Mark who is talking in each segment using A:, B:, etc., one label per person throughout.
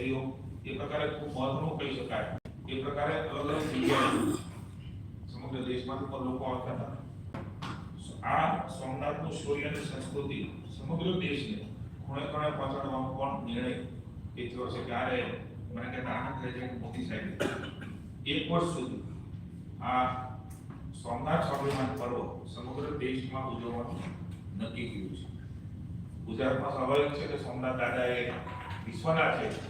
A: સહયોગ એ પ્રકારે ખૂબ મહત્વનું કહી શકાય એ પ્રકારે અલગ અલગ જગ્યાએ સમગ્ર દેશમાંથી પણ લોકો આવતા હતા આ સોમનાથનું શૌર્ય અને સંસ્કૃતિ સમગ્ર દેશને ખૂણે ખૂણે પહોંચાડવાનો પણ નિર્ણય એ થયો છે ત્યારે મને કહેતા આનંદ થાય છે કે મોદી સાહેબ એક વર્ષ સુધી આ સોમનાથ સ્વાભિમાન પર્વ સમગ્ર દેશમાં ઉજવવાનું નક્કી કર્યું છે ગુજરાતમાં સ્વાભાવિક છે કે સોમનાથ દાદા એ વિશ્વના છે.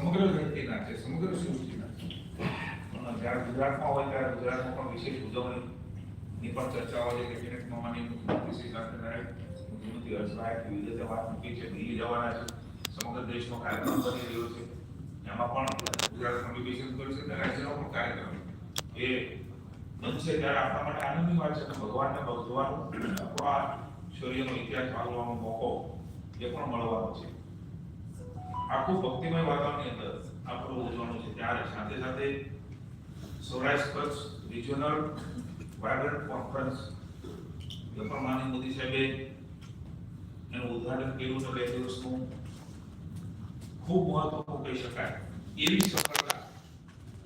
A: સમગ્ર ધરતીના છે, સમગ્ર સૃષ્ટિના જ્યારે ગુજરાતમાં હોય ત્યારે ગુજરાતમાં પણ વિશેષ ઉજવણીની પણ ચર્ચા હોય છે. કેબિનેટ મામાની મુખ્યમંત્રી શ્રી સાથે મુખ્યમંત્રી હર્ષભાઈ વિવિધ વાત મૂકી છે. દિલ્હી જવાના છે. સમગ્ર દેશનો કાર્યક્રમ બની રહ્યો છે. એમાં પણ ગુજરાત કોમ્યુનિકેશન છે અને રાજ્યનો પણ કાર્યક્રમ એ બનશે ત્યારે આપણા માટે આનંદની વાત છે. કે ભગવાનને ભગવાન આપણા શૌર્યનો ઇતિહાસ વાગવાનો મોકો એ પણ મળવાનો છે. આખું ભક્તિમય વાતાવરણની અંદર આ પર્વ ઉજવવાનું છે ત્યારે સાથે સાથે Saurashtra Kutch regional vibrant conference એ પણ માનનીય મોદી સાહેબે એનું ઉદ્ઘાટન કર્યું છે બે દિવસનું ખૂબ મહત્વનું કહી શકાય એવી સફળતા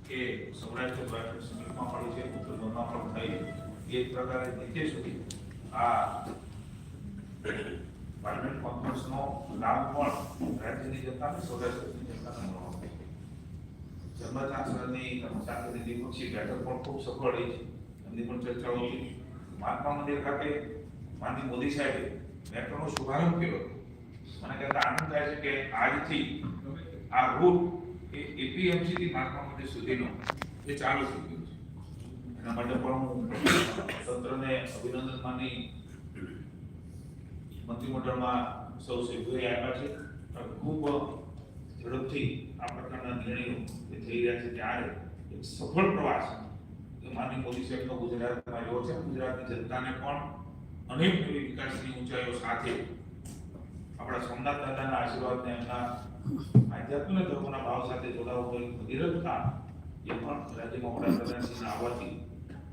A: કે સૌરાષ્ટ્ર વાયબ્રન્ટ સમિટમાં પડી છે ઉત્તર બંગમાં પણ થઈ એ પ્રકારે નીચે સુધી આ પાર્લામેન્ટ કોન્ફરન્સનો લાભ પણ રાજ્યની જનતાને સૌરાષ્ટ્રની જનતાને મળવાનો છે જન્મ ચાન્સલરની સાથેની દ્વિપક્ષી બેઠક પણ ખૂબ સફળ રહી છે. એમની પણ ચર્ચાઓ થઈ. મહાત્મા મંદિર ખાતે માનની મોદી સાહેબે મેટ્રોનો શુભારંભ કર્યો મને કહેતા આનંદ થાય છે કે આજથી આ રૂટ એ એપીએમસી થી મહાત્મા મંદિર સુધીનો એ ચાલુ થઈ ગયો છે. એના માટે પણ હું તંત્રને અભિનંદન માની મંત્રીમંડળમાં સૌ સભ્યોએ આપ્યા છે. પણ ખૂબ ઝડપથી આ પ્રકારના નિર્ણયો જે થઈ રહ્યા છે. ત્યારે એક સફળ પ્રવાસ માનની મોદી સાહેબનો ગુજરાતમાં રહ્યો છે. ગુજરાતની જનતાને પણ અનેક નવી વિકાસની ઊંચાઈઓ સાથે આપણા સોમનાથ દાદાના આશીર્વાદને એમના આધ્યાત્મિક ધર્મના ભાવ સાથે જોડાવું હોય કામ એ પણ રાજ્યમાં વડાપ્રધાનશ્રીના આવવાથી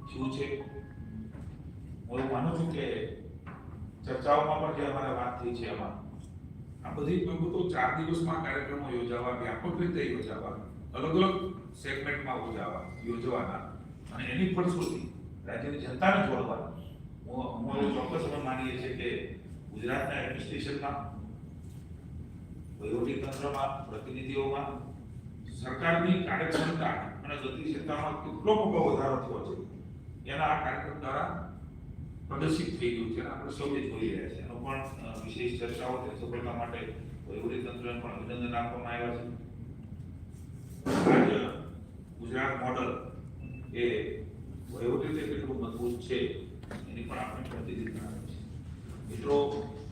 A: થયું છે? હું એવું માનું છું કે ચર્ચાઓમાં પણ જે અમારે વાત થઈ છે એમાં. આ બધી બાબતો ચાર દિવસમાં કાર્યક્રમો યોજાવા, વ્યાપક રીતે યોજાવા, અલગ અલગ સેગમેન્ટમાં યોજાવા યોજવાના. અને એની ફળશ્રુતિ રાજ્યની જનતાને જોડવાના. હું એવું ચોક્કસ માનીએ છીએ કે ગુજરાતના એડમિનિસ્ટ્રેશનમાં વહીવટીતંત્રમાં પ્રતિનિધિઓમાં, સરકારની કાર્યક્ષમતા અને ગતિશીલતામાં કેટલો મોટો વધારો થયો છે, એના આ કાર્યક્રમ દ્વારા પ્રદર્શિત થઈ ગયું છે આપણે સૌએ જોઈ રહ્યા છે. એનો પણ વિશેષ ચર્ચાઓ છે. સફળતા માટે વહીવટી તંત્રને પણ અભિનંદન આપવામાં આવ્યા છે. ગુજરાત મોડલ એ વહીવટી રીતે કેટલું મજબૂત છે એની પણ આપણે પ્રતિનિધિત્વ જણાવે છે. મિત્રો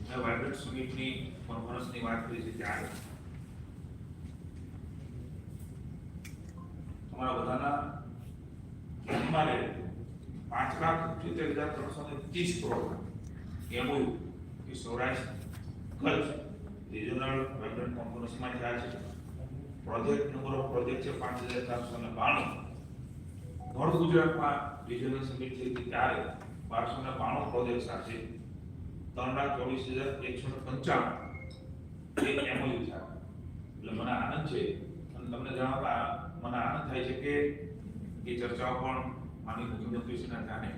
A: મેં વાઇબ્રન્ટ સમિટની કોન્ફરન્સની વાત કરી છે ત્યારે. તમારા બધાના ધ્યાનમાં રહે પાંચ લાખ સિત્તેર હજાર ત્રણસો ને ત્રીસ કરોડ એમઓયુ કે સૌરાષ્ટ્ર કચ્છ રિજનલ વાઇબ્રન્ટ કોન્ફરન્સમાં થયા છે પ્રોજેક્ટ નંબર ઓફ પ્રોજેક્ટ છે પાંચ હજાર ચારસો ને બાણું નોર્થ ગુજરાતમાં રિજનલ સમિટ થઈ હતી ત્યારે બારસો ને બાણું પ્રોજેક્ટ સાથે ત્રણ લાખ ચોવીસ હજાર એકસો ને પંચાવન એ એમઓયુ થયા એટલે મને આનંદ છે અને તમને જણાવતા મને આનંદ થાય છે કે એ ચર્ચાઓ પણ માની મુખ્યમંત્રીશ્રીના જાણે.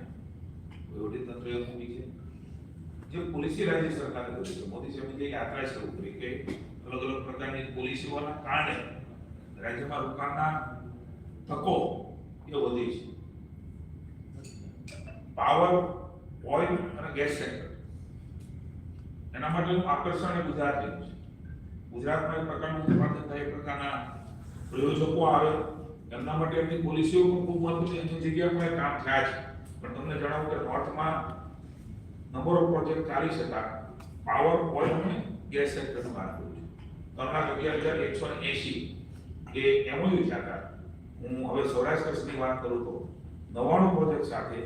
A: વહીવટી તંત્રએ મૂકી છે? જે પોલિસી રાજ્ય સરકારે કરી છે. મોદી સાહેબ જે યાત્રા શરૂ કરી કે અલગ અલગ પ્રકારની પોલિસીઓના કારણે રાજ્યમાં રોકાણના તકો એ વધી છે. પાવર ઓઇલ અને ગેસ સેક્ટર એના માટેનું આકર્ષણ ગુજરાત છે. ગુજરાતમાં એક પ્રકારનું ઉત્પાદન થાય પ્રકારના પ્રયોજકો આવે. એમના માટે એમની પોલિસીઓ પણ ખૂબ મહત્વની જગ્યા પણ કામ થયા છે. પણ તમને જણાવું કે નોર્થમાં નંબર ઓફ પ્રોજેક્ટ ચાલી શકા પાવર, ઓઇલ અને ગેસ સેક્ટરનું કામ કર્યું છે. ત્રણ અગિયાર હજાર એકસો ને એસી એ એમઓયુ થયા હું હવે સૌરાષ્ટ્રની વાત કરું તો નવાણું પ્રોજેક્ટ સાથે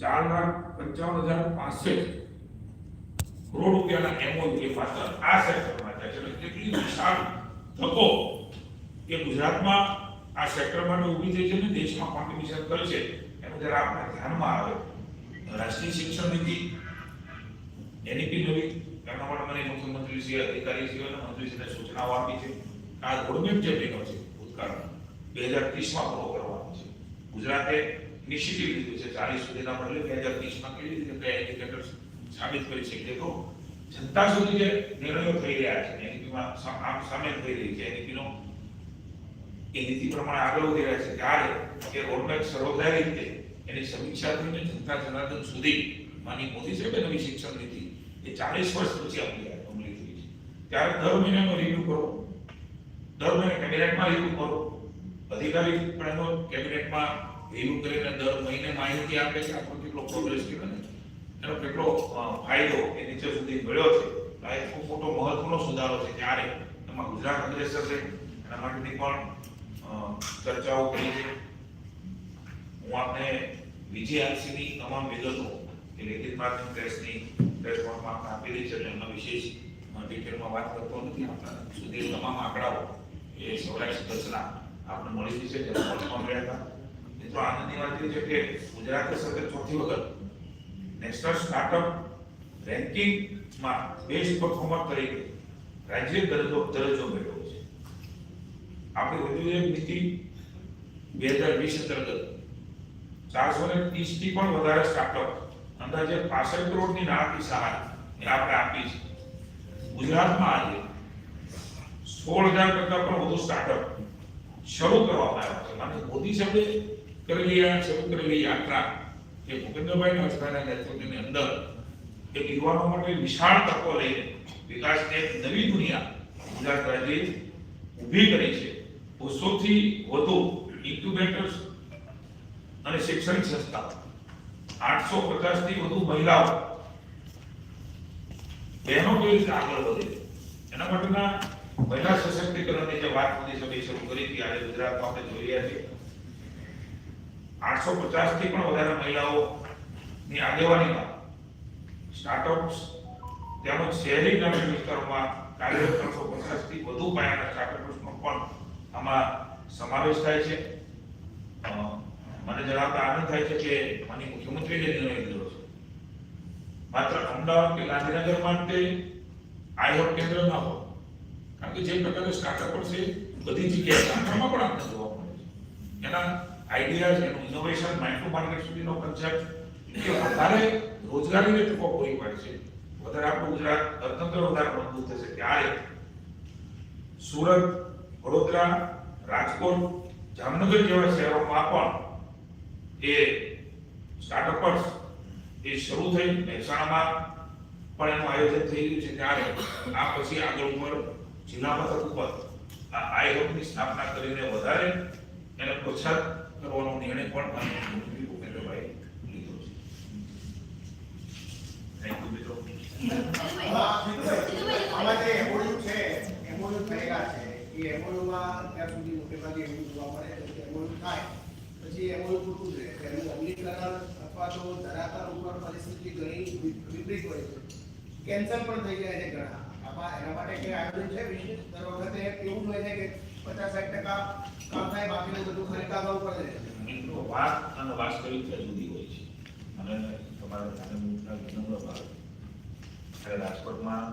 A: ચાર લાખ પંચાવન હજાર પાસઠ કરોડ રૂપિયાના એમઓયુ એ માત્ર આ સેક્ટરમાં થાય છે. કેટલી વિશાળ તકો કે ગુજરાતમાં આ સેક્ટર માટે ઊભી થઈ છે ને દેશમાં કોન્ટ્રીબ્યુશન કરે છે, એનું જરા આપણે ધ્યાનમાં આવે. રાષ્ટ્રીય શિક્ષણ નીતિ એનઈપી નવી, એના માટે મને મુખ્યમંત્રી શ્રી અધિકારી શ્રી અને મંત્રીશ્રીને સૂચનાઓ આપી છે. આ રોડમેપ જે બન્યો છે ભૂતકાળમાં, બે હજાર ત્રીસમાં પૂરો કરવાનો છે. ગુજરાતે ઇનિશિયેટિવ લીધું છે, ચાલીસ સુધીના બદલે બે હજાર ત્રીસમાં કેવી રીતે કયા ઇન્ડિકેટર્સ સાબિત કરી શકીએ તો, જનતા સુધી જે નિર્ણયો થઈ રહ્યા છે, એનઈપીમાં આમ સામેલ થઈ રહી છે, એનઈપીનો એ નીતિ પ્રમાણે આગળ વધી રહ્યા છે. ત્યારે એ રોડમેપ સર્વગ્રાહી રીતે એની સમીક્ષા થઈને જનતા જનાર્દન સુધી માની મોદી સાહેબે નવી શિક્ષણ નીતિ એ ચાલીસ વર્ષ પછી અમલી અમલી થઈ છે. ત્યારે દર મહિનાનો રિવ્યુ કરો. દર મહિને કેબિનેટમાં રિવ્યુ કરો. અધિકારી પણ એનો કેબિનેટમાં રિવ્યુ કરીને દર મહિને માહિતી આપે છે. આપણો કેટલો પ્રોગ્રેસ ને એનો કેટલો ફાયદો એ નીચે સુધી મળ્યો છે. આ એક મોટો મહત્વનો સુધારો છે. ત્યારે એમાં ગુજરાત અગ્રેસર છે. એના માટેની પણ ચર્ચાઓ કરી છે. હું આપને વીજીઆરસીની તમામ વિગતો કે લેખિત માધ્યમ ટેસ્ટની પ્લેટફોર્મમાં આપણે આપેલી છે એમના વિશેષ ડિટેલમાં વાત કરતો નથી. આપણા સુધી તમામ આંકડાઓ એ સૌરાષ્ટ્ર કચ્છના આપણે મળી જશે. જે પહોંચમાં મળ્યા હતા. મિત્રો, આનંદની વાત એ છે કે ગુજરાત સતત ચોથી વખત નેશનલ સ્ટાર્ટઅપ રેન્કિંગમાં બેસ્ટ પરફોર્મર તરીકે રાજ્ય દરજ્જો દરજ્જો મેળવ્યો. છે વધુ એક નીતિ બે હજાર વીસ અંતર્ગત ચારસો ને ત્રીસથી પણ વધારે સ્ટાર્ટઅપ અંદાજે પાસઠ કરોડની નાણાકીય સહાય એ આપણે આપી છે. ગુજરાતમાં આજે સોળ હજાર કરતા પણ વધુ સ્ટાર્ટઅપ શરૂ કરવામાં આવ્યા છે. માનનીય મોદી સાહેબે કરેલી આ શરૂ કરેલી યાત્રા એ ભૂપેન્દ્રભાઈ અસ્થાના નેતૃત્વની અંદર એક યુવાનો માટે વિશાળ તકો લઈને વિકાસની એક નવી દુનિયા ગુજરાત રાજ્યે ઊભી કરી છે. બસોથી વધુ ઇન્ક્યુબેટર્સ અને શૈક્ષણિક સંસ્થાઓ. આઠસો પચાસથી વધુ મહિલાઓ બહેનો કેવી રીતે આગળ વધે? એના માટેના મહિલા સશક્તિકરણની જે વાત મોદી સાહેબે શરૂ કરી હતી, આજે ગુજરાતમાં આપણે જોઈ રહ્યા છીએ. આઠસો પચાસથી પણ વધારે મહિલાઓની આગેવાનીમાં સ્ટાર્ટઅપ્સ તેમજ શહેરી ગ્રામીણ વિસ્તારોમાં કાર્યરત ત્રણસો પચાસથી વધુ પાયાના સ્ટાર્ટઅપ્સનો પણ આમાં સમાવેશ થાય છે. મને જણાવતા આનંદ થાય છે કે માની મુખ્યમંત્રીએ નિર્ણય લીધો છે. માત્ર અમદાવાદ કે ગાંધીનગર માટે આઈહોપ કેન્દ્ર ન હોય, કારણ કે જે પ્રકારે સ્ટાર્ટઅપ છે, બધી જગ્યાએ ગામડામાં પણ આપણે જોવા મળે છે. એના આઈડિયાઝ એનું ઇનોવેશન માઇક્રો માર્કેટ સુધીનો કન્સેપ્ટ કે વધારે રોજગારીને તકો પૂરી પાડશે વધારે આપણું ગુજરાત અર્થતંત્ર વધારે મજબૂત થશે. ત્યારે સુરત વડોદરા, રાજકોટ, જામનગર જેવા શહેરોમાં પણ એ સ્ટાર્ટઅપર્સ એ શરૂ થઈ મહેસાણામાં પણ એનું આયોજન થઈ રહ્યું છે ત્યારે આ પછી આગળ ઉપર જિલ્લા મથક ઉપર આ આયોગની સ્થાપના કરીને વધારે એને પ્રોત્સાહિત કરવાનો નિર્ણય પણ ભૂપેન્દ્રભાઈ લીધો છે. થેન્ક યુ મિત્રો
B: આમાં જે MOU છે, MOU થયેલા છે, એ MOU ત્યાં સુધી મોટે ભાગે એવું જોવા મળે છે કે MOU થાય, પછી એ ખોટું રહે. એનું અમલીકરણ અથવા તો ધરાતર ઉપર પરિસ્થિતિ ઘણી વિપરીત હોય છે. કેન્સલ પણ થઈ જાય છે ઘણા. આમાં એના માટે કઈ આયોજન છે વિશેષ? દર વખતે એવું હોય છે કે પચાસ સાઠ ટકા કામ થાય બાકીનું બધું ખરીદા કાગળ ઉપર જ રહે છે.
A: મિત્રો વાત અને હોય છે રાજકોટમાં